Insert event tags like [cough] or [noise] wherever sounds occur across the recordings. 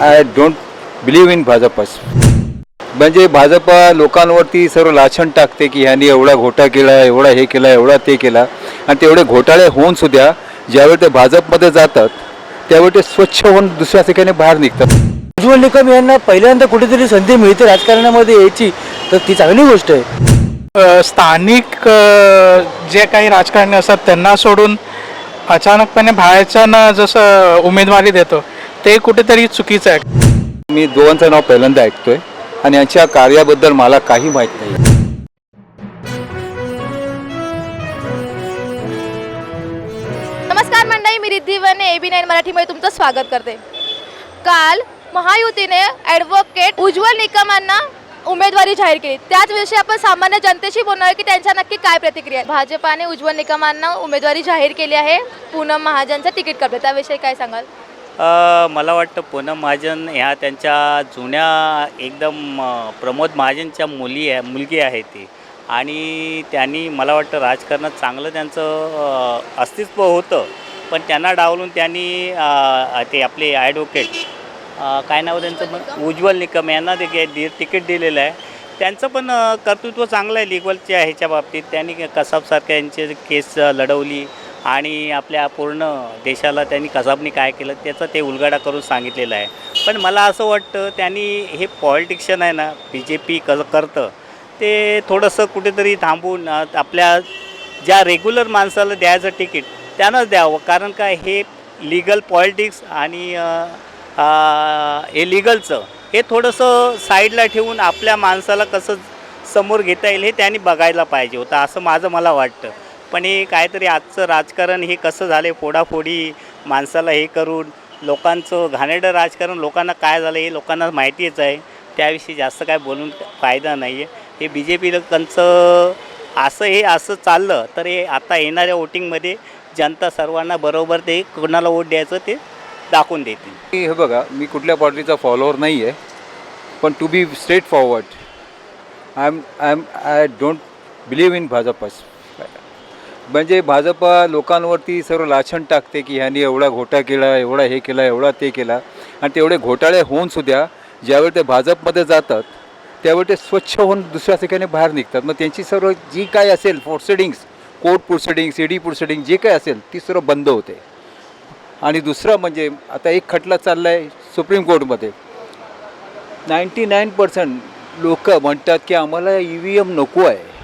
I don't believe in भाजपस म्हणजे भाजप लोकांवरती सर्व लाछण टाकते की ह्यांनी एवढा घोटा केला एवढा हे केला एवढा ते केला. आणि तेवढे घोटाळे होऊन सुद्धा ज्यावेळी ते भाजपमध्ये जातात त्यावेळी ते स्वच्छ होऊन दुसऱ्या ठिकाणी बाहेर निघतात. उज्ज्वल निकम यांना पहिल्यांदा कुठेतरी संधी मिळते राजकारणामध्ये यायची तर ती चांगली गोष्ट आहे. स्थानिक जे काही राजकारणी असतात त्यांना सोडून अचानकपणे बाहेरच्यांना जसं उमेदवारी देतो ते कुठेतरी चुकीचं आहे. मी दोघांचं नाव पहिल्यांदा ऐकतोय आणि यांच्या कार्याबद्दल मला काही माहीत नाही. नमस्कार मंडळी मी रिद्धी वने ए बी नाईन मराठीमध्ये तुमचं स्वागत करते. काल महायुतीने ॲडव्होकेट उज्ज्वल निकमांना उमेदवारी जाहीर केली. त्याच विषयी आपण सामान्य जनतेशी बोलणार की त्यांच्या नक्की काय प्रतिक्रिया आहे? भाजपाने उज्ज्वल निकमांना उमेदवारी जाहीर केली आहे. पूनम महाजनचं तिकीट कापलं. त्याविषयी काय सांगाल? मला वाटतं पूनम महाजन ह्या त्यांच्या जुन्या एकदम प्रमोद महाजनच्या मुली आहे मुलगी आहे ती. आणि त्यांनी मला वाटतं राजकारणात चांगलं त्यांचं अस्तित्व होतं. पण त्यांना डावलून त्यांनी ते आपले ॲडव्होकेट काय नाव त्यांचं पण? उज्ज्वल निकम यांना ते दि तिकीट दिलेलं आहे. त्यांचं पण कर्तृत्व चांगलं आहे लिगलच्या ह्याच्या बाबतीत. त्यांनी कसाबसारख्या यांचे केस लढवली. आणि आपल्या पूर्ण देशाला त्यांनी कसाबनी काय केलं त्याचा ते उलगडा करून सांगितलेलं आहे. पण मला असं वाटतं त्यांनी हे पॉलिटिक्शन आहे ना बी जे पी क करतं ते थोडंसं कुठेतरी थांबून आपल्या ज्या रेग्युलर माणसाला द्यायचं तिकीट त्यानंच द्यावं. कारण काय हे लिगल पॉलिटिक्स आणि हे लिगलचं हे थोडंसं साईडला ठेवून आपल्या माणसाला कसं समोर घेता येईल हे त्यांनी बघायला पाहिजे होतं असं माझं मला वाटतं. पण हे काहीतरी आजचं राजकारण हे कसं झालं फोडाफोडी माणसाला हे करून लोकांचं घाणेरडं राजकारण लोकांना काय झालं हे लोकांना माहितीच आहे. त्याविषयी जास्त काय बोलून फायदा नाही आहे हे बी जे पी लोकांचं असं हे असं चाललं तर हे आता येणाऱ्या वोटिंगमध्ये जनता सर्वांना बरोबर ते कोणाला वोट द्यायचं ते दाखवून देतील. हे बघा मी कुठल्या पार्टीचा फॉलोअर नाही आहे पण to be straightforward I am I am I don't believe in भाजपस म्हणजे भाजप लोकांवरती सर्व लाछण टाकते की ह्यांनी एवढा घोटा केला एवढा हे केला एवढा ते केला. आणि तेवढे घोटाळे होऊन सुद्धा ज्यावेळी ते भाजपमध्ये जातात त्यावेळी ते स्वच्छ होऊन दुसऱ्या ठिकाणी बाहेर निघतात. मग त्यांची सर्व जी काय असेल proceedings court proceedings ED proceeding जे काय असेल ती सर्व बंद होते. आणि दुसरं म्हणजे आता एक खटला चालला आहे सुप्रीम कोर्टमध्ये. नाईंटी नाईन पर्सेंट लोक म्हणतात की आम्हाला ई व्ही एम नको आहे.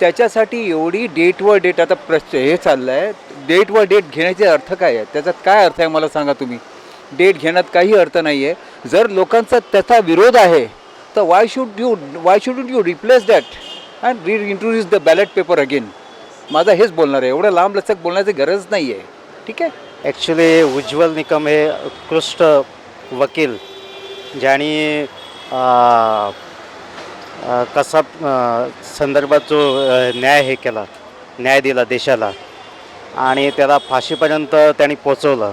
त्याच्यासाठी एवढी डेटवर डेट आता प्रश्न हे चाललं आहे डेटवर डेट घेण्याचे अर्थ काय आहे त्याच्यात काय अर्थ आहे मला सांगा तुम्ही? डेट घेण्यात काही अर्थ नाही आहे जर लोकांचा त्याचा विरोध आहे तर why should you why should you replace that and reintroduce the ballot paper again माझं हेच बोलणार आहे. एवढं लांब लचक बोलण्याची गरज नाही आहे ठीक आहे? ॲक्च्युली उज्ज्वल निकम हे उत्कृष्ट वकील ज्यांनी कसा संदर्भात जो न्याय हे केला न्याय दिला देशाला आणि त्याला फाशीपर्यंत त्यांनी पोचवलं.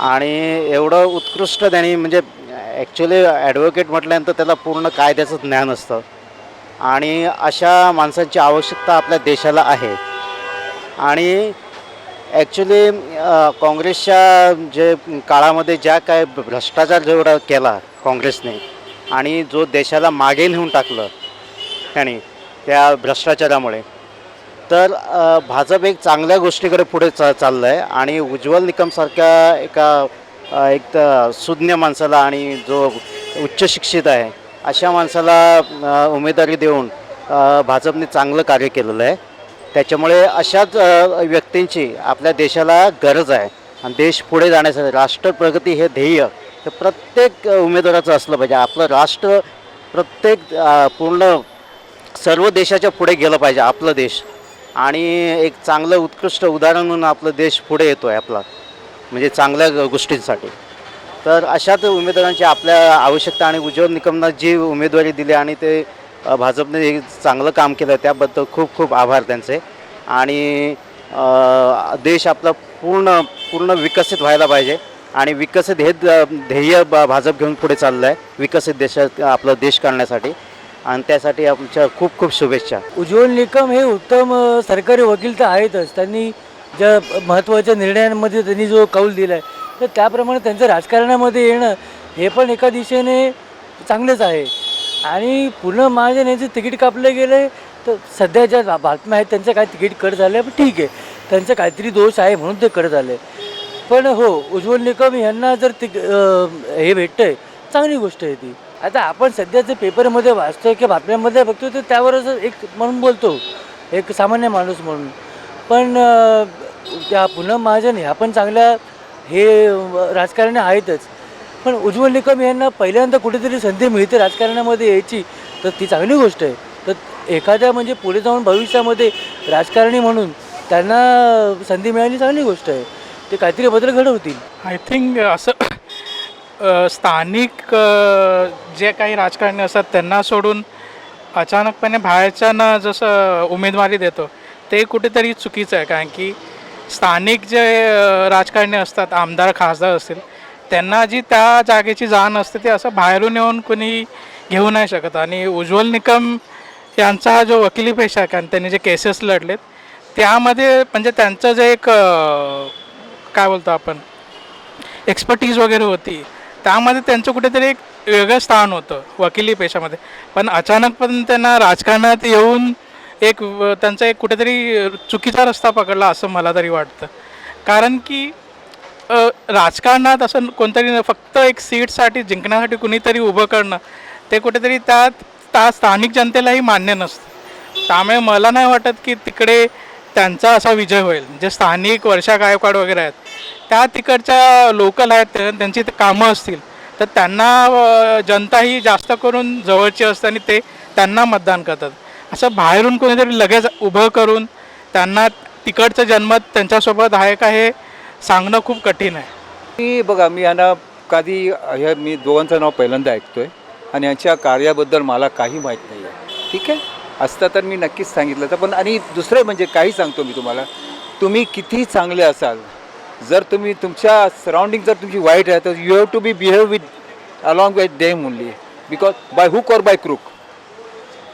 आणि एवढं उत्कृष्ट त्यांनी म्हणजे ॲक्च्युली ॲडव्होकेट म्हटल्यानंतर त्याला पूर्ण कायद्याचं ज्ञान असतं. आणि अशा माणसांची आवश्यकता आपल्या देशाला आहे. आणि ॲक्च्युली काँग्रेसच्या जे काळामध्ये ज्या काय भ्रष्टाचार जेवढा केला काँग्रेसने आणि जो देशाला मागे नेऊन टाकलं त्याने त्या भ्रष्टाचारामुळे. तर भाजप एक चांगल्या गोष्टीकडे पुढे चा चाललं आहे आणि उज्ज्वल निकमसारख्या एका एक तर सुज्ञ माणसाला आणि जो उच्च शिक्षित आहे अशा माणसाला उमेदवारी देऊन भाजपने चांगलं कार्य केलेलं आहे. त्याच्यामुळे अशाच व्यक्तींची आपल्या देशाला गरज आहे. आणि देश पुढे जाण्यासाठी राष्ट्र प्रगती हे ध्येय हे प्रत्येक उमेदवाराचं असलं पाहिजे. आपलं राष्ट्र प्रत्येक पूर्ण सर्व देशाच्या पुढे गेलं पाहिजे आपलं देश. आणि एक चांगलं उत्कृष्ट उदाहरण म्हणून आपला देश पुढे येतो आहे आपला. म्हणजे चांगल्या गोष्टींसाठी. तर अशाच उमेदवारांची आपल्या आवश्यकता आणि उज्ज्वल निकमना जी उमेदवारी दिली आणि ते भाजपने हे चांगलं काम केलं त्याबद्दल खूप खूप आभार त्यांचे. आणि देश आपला पूर्ण पूर्ण विकसित व्हायला पाहिजे. आणि विकसित हे ध्येय भाजप घेऊन पुढे चाललं आहे विकसित देशात आपला देश करण्यासाठी आणि त्यासाठी आमच्या खूप खूप शुभेच्छा. उज्ज्वल निकम हे उत्तम सरकारी वकील तर आहेतच. त्यांनी ज्या महत्त्वाच्या निर्णयांमध्ये त्यांनी जो कौल दिला आहे तर त्याप्रमाणे त्यांचं राजकारणामध्ये येणं हे पण एका दिशेने चांगलंच आहे. आणि पुन्हा महाजन यांचं तिकीट कापलं गेलं आहे तर सध्या ज्या बातम्या आहेत त्यांचं काय तिकीट कट झालं आहे पण ठीक आहे. त्यांचं काहीतरी दोष आहे म्हणून ते कट झालं आहे पण हो उज्ज्वल निकम यांना जर ती हे भेटतं आहे चांगली गोष्ट आहे ती. आता आपण सध्या जे पेपरमध्ये वाचतोय किंवा बातम्यांमध्ये बघतोय तर त्यावरच एक म्हणून बोलतो एक सामान्य माणूस म्हणून. पण त्या पूनम महाजन ह्या पण चांगल्या हे राजकारणी आहेतच. पण उज्ज्वल निकम यांना पहिल्यांदा कुठेतरी संधी मिळते राजकारणामध्ये यायची तर ती चांगली गोष्ट आहे. तर एखाद्या म्हणजे पुढे जाऊन भविष्यामध्ये राजकारणी म्हणून त्यांना संधी मिळाली चांगली गोष्ट आहे. ते काहीतरी बदल घडवतील. आय थिंक असं अ, स्थानिक अ, जे काही राजकारणी असतात त्यांना सोडून अचानकपणे बाहेरच्यानं जसं उमेदवारी देतो ते कुठेतरी चुकीचं आहे. कारण की स्थानिक जे अ, राजकारणी असतात आमदार खासदार असतील त्यांना जी त्या जागेची जाण असते ते असं बाहेरून येऊन कोणी घेऊ नाही शकत. आणि उज्ज्वल निकम यांचा हा जो वकिली पेशा आहे कारण त्यांनी जे केसेस लढलेत त्यामध्ये म्हणजे त्यांचं जे एक अ, काय बोलतो आपण? एक्सपर्टीज वगैरे होती. त्यामध्ये त्यांचं कुठेतरी एक वेगळं स्थान होतं वकिली पेशामध्ये. पण अचानक पण त्यांना राजकारणात येऊन एक व- त्यांचा एक कुठेतरी चुकीचा रस्ता पकडला असं मला तरी वाटतं. कारण की राजकारणात असं कोणतरी फक्त एक सीटसाठी जिंकण्यासाठी कुणीतरी उभं करणं ते कुठेतरी त्यात त्या स्थानिक जनतेलाही मान्य नसतं. त्यामुळे मला नाही वाटत की तिकडे त्यांचा असा विजय होईल. जे स्थानिक वर्षा गायकवाड वगैरे आहेत त्या तिकडच्या लोकल आहेत त्यांची ते कामं असतील तर त्यांना जनता ही जास्त करून जवळची असते आणि ते त्यांना मतदान करतात. असं बाहेरून कोणीतरी लगेच उभं करून त्यांना तिकडचं जन्मत त्यांच्यासोबत आहे का हे सांगणं खूप कठीण आहे. मी बघा मी यांना कधी हे मी दोघांचं नाव पहिल्यांदा ऐकतोय आणि यांच्या कार्याबद्दल मला काही माहीत नाही आहे ठीक आहे? असतं तर मी नक्कीच सांगितलं तर पण आणि दुसरं म्हणजे काही सांगतो मी तुम्हाला. तुम्ही किती चांगले असाल जर तुम्ही तुमच्या सराउंडिंग जर तुमची वाईट आहे तर you have to be behave with along with them only because by hook or by crook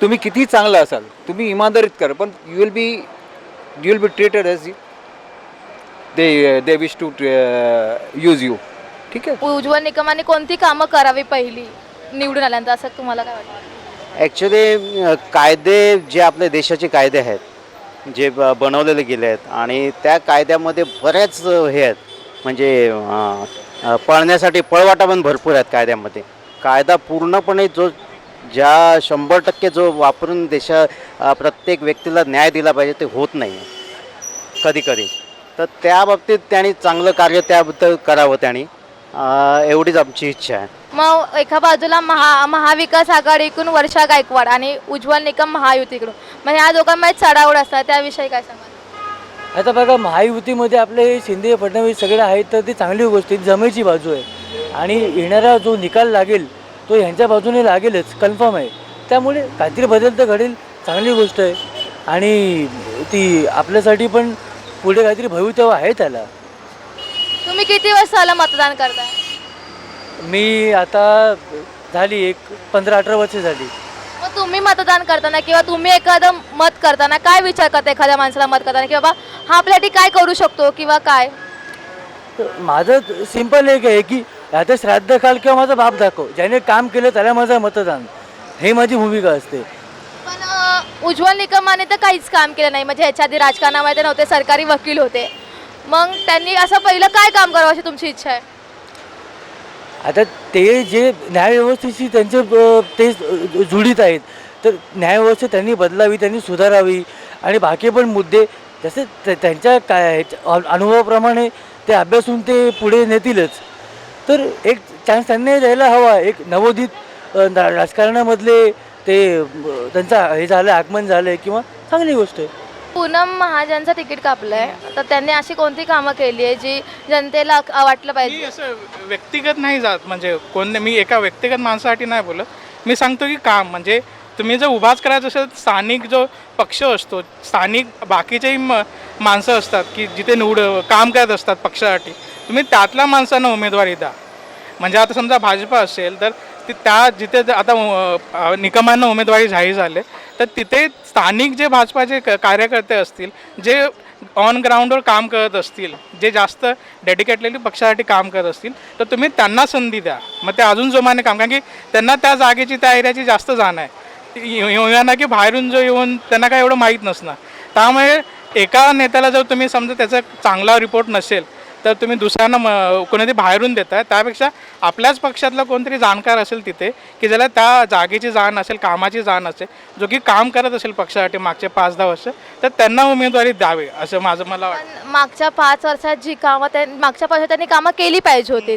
तुम्ही किती चांगलं असाल तुम्ही इमानदारीत करा पण you will be you will be treated as they they wish to use you ठीक आहे? उज्ज्वल निकमांनी कोणती कामं करावी पहिली निवडून आल्यानंतर? असं तुम्हाला काय वाटतं? ॲक्च्युली कायदे जे आपल्या देशाचे कायदे आहेत जे ब बनवलेले गेले आहेत. आणि त्या कायद्यामध्ये बऱ्याच हे आहेत. म्हणजे पळण्यासाठी पळवाटा पण भरपूर आहेत कायद्यामध्ये. कायदा पूर्णपणे जो ज्या शंभर टक्के जो वापरून देशा प्रत्येक व्यक्तीला न्याय दिला पाहिजे ते होत नाही कधी कधी तर त्या बाबतीत त्यांनी चांगलं कार्य त्याबद्दल करावं त्यांनी. अ, एवढीच आमची इच्छा आहे. मग एका बाजूला महा महाविकास आघाडीकडून वर्षा गायकवाड आणि उज्ज्वल निकम महायुतीकडून. मग ह्या दोघांमध्ये चढावड असतात त्याविषयी काय सांगाल? आता बघा महायुतीमध्ये आपले शिंदे फडणवीस सगळे आहेत तर ती चांगली गोष्ट आहे जमेची बाजू आहे. आणि येणारा जो निकाल लागेल तो ह्यांच्या बाजूने लागेलच कन्फर्म आहे. त्यामुळे काहीतरी बदल तर घडेल चांगली गोष्ट आहे. आणि ती आपल्यासाठी पण पुढे काहीतरी भवितव्य आहे त्याला. तुम्ही किती वर्ष झालं मतदान करताय? मी आता झाली एक पंधरा अठरा वर्ष झाली. मग तुम्ही मतदान करताना किंवा तुम्ही एखादं मत करताना काय विचार करता एखाद्या माणसाला मत करताना? की बाबा हा आपल्यासाठी काय करू शकतो किंवा काय? माझं सिंपल एक आहे की आता श्राद्ध काल किंवा माझा बाप दाखव ज्याने काम केलं त्याला माझं मतदान. हे माझी भूमिका असते. पण अं, उज्ज्वल निकमाने तर काहीच काम केलं नाही. म्हणजे ह्याच्या आधी राजकारणामध्ये नव्हते सरकारी वकील होते. मग त्यांनी असं पहिलं काय काम करावं अशी तुमची इच्छा आहे? आता ते जे न्यायव्यवस्थेशी त्यांचे अ, ते जुळीत आहेत. तर न्यायव्यवस्था त्यांनी बदलावी त्यांनी सुधारावी. आणि बाकी पण मुद्दे जसे त्यांच्या काय ह्याच्या- अनुभवाप्रमाणे ते अभ्यासून ते पुढे नेतीलच. तर एक चान्स त्यांनी द्यायला हवा एक नवोदित अ, रा- राजकारणामधले ते अ, त्यांचा हे झालं आगमन झालं किंवा चांगली गोष्ट आहे. पूनम महाजनचं तिकीट कापलंय. तर त्यांनी अशी कोणती कामं केली आहे जी जनतेला वाटलं मी पाहिजे? असं व्यक्तिगत नाही जात म्हणजे कोण मी एका व्यक्तिगत माणसासाठी नाही बोलत. मी सांगतो की काम म्हणजे तुम्ही जर उभाच करायचं असेल तर स्थानिक जो पक्ष असतो स्थानिक बाकीचेही म माणसं असतात की जिथे निवड काम करत असतात पक्षासाठी तुम्ही त्यातल्या माणसांना उमेदवारी द्या. म्हणजे आता समजा भाजपा असेल तर ती त्या जिथे आता निकमांना उमेदवारी जाहीर झाले तर तिथे स्थानिक जे भाजपाचे क- कार्यकर्ते असतील जे ऑन ग्राउंडवर काम करत असतील जे जास्त डेडिकेटलेली पक्षासाठी काम करत असतील तर तुम्ही त्यांना संधी द्या. मग ते अजून जोमाने काम कारण की त्यांना त्या जागेची त्या एरियाची जास्त जाण आहे. येऊया की बाहेरून जो येऊन त्यांना काय एवढं माहीत नसणार. त्यामुळे एका नेत्याला जर तुम्ही समजा त्याचा चांगला रिपोर्ट नसेल तर तुम्ही दुसऱ्यांना म कोणीतरी बाहेरून देताय. त्यापेक्षा आपल्याच पक्षातला कोणतरी जाणकार असेल तिथे की ज्याला त्या जागेची जाण असेल कामाची जाण असेल जो की काम करत असेल पक्षासाठी मागचे पाच दहा वर्ष तर त्यांना उमेदवारी द्यावी असं माझं मला वाटतं. मागच्या पाच वर्षात जी कामं त्या मागच्या पाच वर्षात त्यांनी कामं केली पाहिजे होती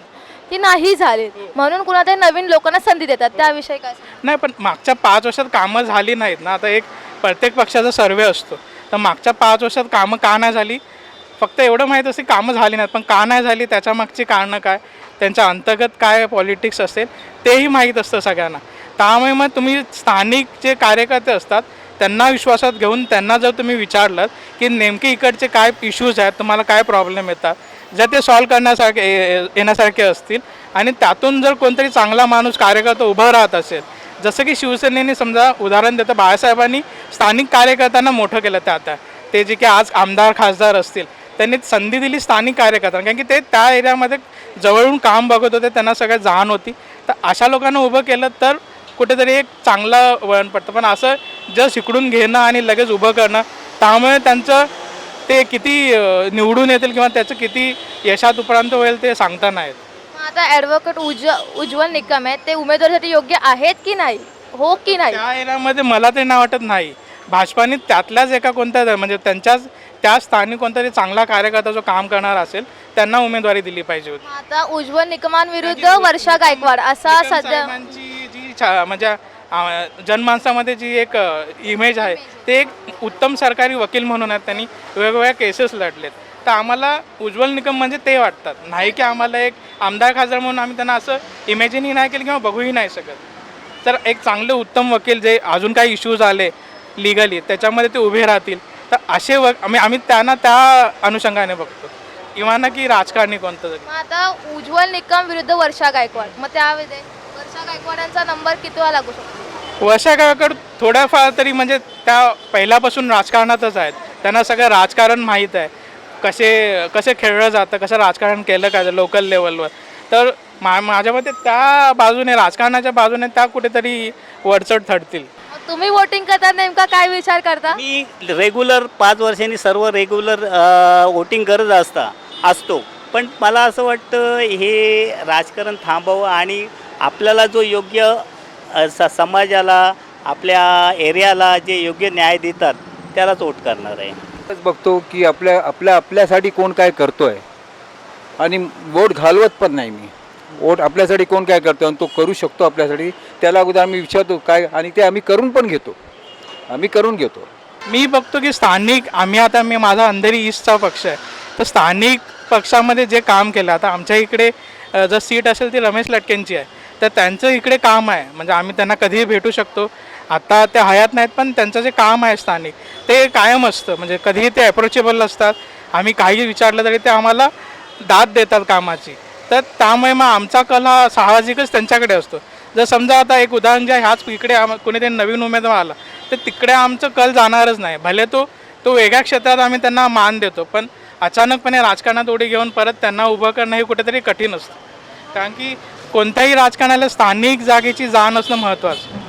ती नाही झाली. म्हणून कुणातरी नवीन लोकांना संधी देतात. त्याविषयी काय? नाही पण मागच्या पाच वर्षात कामं झाली नाहीत ना. आता एक प्रत्येक पक्षाचा सर्वे असतो. तर मागच्या पाच वर्षात कामं का नाही झाली? फक्त एवढं माहीत असते कामं झाली नाहीत पण का नाही झाली त्याच्या मागची कारणं काय त्यांच्या अंतर्गत काय पॉलिटिक्स असेल तेही माहीत असतं सगळ्यांना. त्यामुळे मग तुम्ही स्थानिक जे कार्यकर्ते असतात त्यांना विश्वासात घेऊन त्यांना जर तुम्ही विचारलं की नेमके इकडचे काय इश्यूज आहेत तुम्हाला काय प्रॉब्लेम येतात जर ते सॉल्व करण्यासारखे येण्यासारखे असतील आणि त्यातून जर कोणतरी चांगला माणूस कार्यकर्ता उभं राहत असेल जसं की शिवसेनेने समजा उदाहरण देतं बाळासाहेबांनी स्थानिक कार्यकर्त्यांना मोठं केलं त्या आता ते जे की आज आमदार खासदार असतील त्यांनी संधी दिली स्थानिक कार्यकर्त्यांना. कारण की ते त्या एरियामध्ये जवळून काम बघत होते त्यांना सगळ्यात जाण होती. तर अशा लोकांना उभं केलं तर कुठेतरी एक चांगलं वळण पडतं. पण असं जस्ट इकडून घेणं आणि लगेच उभं करणं त्यामुळे त्यांचं ते किती निवडून येतील किंवा त्याचं किती यशात उपरांत होईल ते सांगता नाहीत आता ॲडव्होकेट उज उज्ज्वल निकम आहेत ते उमेदवारीसाठी योग्य आहेत की नाही? हो की नाही? त्या एरियामध्ये मला ते ना वाटत नाही. भाजपाने त्यातल्याच एका कोणत्या म्हणजे त्यांच्याच त्या स्थानिक कोणतरी चांगला कार्यकर्ता जो काम करणार असेल त्यांना उमेदवारी दिली पाहिजे होती. आता उज्ज्वल निकमांविरुद्ध वर्षा गायकवाड असा निकम सध्या साहेबांची जी छा- म्हणजे जनमानसामध्ये जी एक इमेज आहे ते एक उत्तम सरकारी वकील म्हणून आहेत त्यांनी वेगवेगळ्या केसेस लढलेत. तर आम्हाला उज्ज्वल निकम म्हणजे ते वाटतात. नाही की आम्हाला एक आमदार खासदार म्हणून आम्ही त्यांना असं इमॅजिनही नाही केलं किंवा बघूही नाही शकत. तर एक चांगले उत्तम वकील जे अजून काही इश्यूज आले लिगली त्याच्यामध्ये ते उभे राहतील. तर [laughs] असे व आम्ही आम्ही त्यांना त्या अनुषंगाने बघतो. किंवा ना की राजकारणी कोणतं मग आता उज्ज्वल निकम विरुद्ध वर्षा गायकवाड. मग त्यावेळी वर्षा गायकवाड यांचा नंबर कितीवा लागू शकतो? वर्षा गावाकड थोड्याफार तरी म्हणजे त्या पहिल्यापासून राजकारणातच आहेत. त्यांना सगळं राजकारण माहीत आहे. कसे कसे खेळलं जातं कसं राजकारण केलं काय लोकल लेवलवर तर मा माझ्या मते त्या बाजूने राजकारणाच्या बाजूने त्या कुठेतरी वरचढ ठरतील. तुम्ही वोटिंग करता नेमका काय विचार करता? मी रेग्युलर पाच वर्षांनी सर्व रेग्युलर वोटिंग करत असता असतो. पण मला असं वाटतं हे राजकारण थांबावं आणि आपल्याला जो योग्य स समाजाला आपल्या एरियाला जे योग्य न्याय देतात त्यालाच वोट करणार आहे. तेच बघतो की आपल्या आपल्या आपल्यासाठी कोण काय करतोय. आणि वोट घालवत पण नाही मी. वोट आपल्यासाठी कोण काय करतो आणि तो करू शकतो आपल्यासाठी त्याला अगोदर आम्ही विचारतो काय आणि ते आम्ही करून पण घेतो. आम्ही करून घेतो. मी बघतो की स्थानिक आम्ही आता मी माझा अंधेरी ईस्टचा पक्ष आहे. तर स्थानिक पक्षामध्ये जे काम केलं आता आमच्या इकडे जर सीट असेल ती रमेश लटकेंची आहे. तर त्यांचं इकडे काम आहे. म्हणजे आम्ही त्यांना कधीही भेटू शकतो. आता ते हयात नाहीत पण त्यांचं जे काम आहे स्थानिक ते कायम असतं. म्हणजे कधीही ते अप्रोचेबल असतात. आम्ही काही विचारलं तरी ते आम्हाला दाद देतात कामाची. तर त्यामुळे मग आमचा कल हा साहजिकच त्यांच्याकडे असतो. जर समजा आता एक उदाहरण जे आहे, ह्याच इकडे आम कोणीतरी नवीन उमेदवार आला तर तिकडे आमचं कल जाणारच नाही. भले तो तो वेगळ्या क्षेत्रात आम्ही त्यांना मान देतो पण अचानकपणे राजकारणात उडी घेऊन परत त्यांना उभं करणं हे कुठेतरी कठीण असतं. कारण की कोणत्याही राजकारणाला स्थानिक जागेची जाण असणं महत्त्वाचं.